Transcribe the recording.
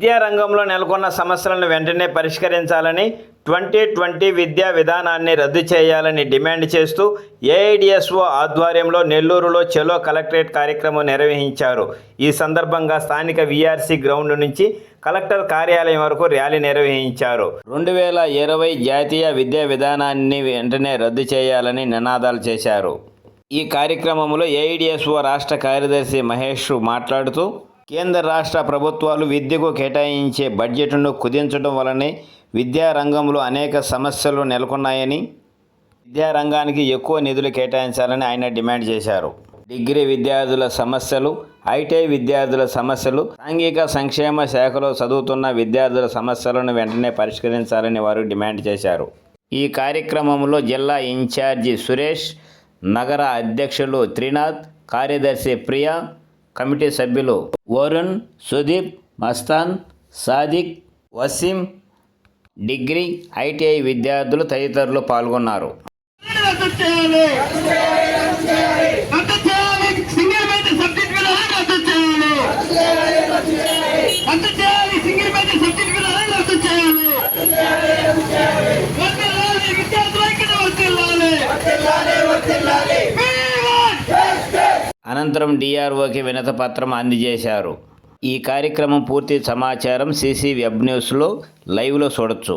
విద్యారంగంలో నెలకొన్న సమస్యలను వెంటనే పరిష్కరించాలని ట్వంటీ ట్వంటీ విద్యా విధానాన్ని రద్దు చేయాలని డిమాండ్ చేస్తూ ఏఐడిఎస్ఓ ఆధ్వర్యంలో నెల్లూరులో చెలో కలెక్టరేట్ కార్యక్రమం నిర్వహించారు. ఈ సందర్భంగా స్థానిక వీఆర్సీ గ్రౌండ్ నుంచి కలెక్టర్ కార్యాలయం వరకు ర్యాలీ నిర్వహించారు. రెండు వేల ఇరవై జాతీయ విద్యా విధానాన్ని వెంటనే రద్దు చేయాలని నినాదాలు చేశారు. ఈ కార్యక్రమంలో ఏఐడిఎస్ఓ రాష్ట్ర కార్యదర్శి మహేష్ మాట్లాడుతూ కేంద్ర రాష్ట్ర ప్రభుత్వాలు విద్యకు కేటాయించే బడ్జెట్ను కుదించడం వలనే విద్యారంగంలో అనేక సమస్యలు నెలకొన్నాయని విద్యారంగానికి ఎక్కువ నిధులు కేటాయించాలని ఆయన డిమాండ్ చేశారు. డిగ్రీ విద్యార్థుల సమస్యలు ఐటీఐ విద్యార్థుల సమస్యలు సాంఘిక సంక్షేమ శాఖలో చదువుతున్న విద్యార్థుల సమస్యలను వెంటనే పరిష్కరించాలని వారు డిమాండ్ చేశారు. ఈ కార్యక్రమంలో జిల్లా ఇన్ఛార్జి సురేష్ నగర అధ్యక్షులు త్రినాథ్ కార్యదర్శి ప్రియా కమిటీ సభ్యులు వరుణ్ సుదీప్ మస్తాన్ సాదిక్ వసీం డిగ్రీ ఐటీఐ విద్యార్థులు తదితరులు పాల్గొన్నారు. వర్తిల్లాలి వర్తిల్లాలి అనంతరం డిఆర్ఓకి వినతపత్రం అందజేశారు. ఈ కార్యక్రమం పూర్తి సమాచారం సీసీ వెబ్ న్యూస్లో లైవ్లో చూడొచ్చు.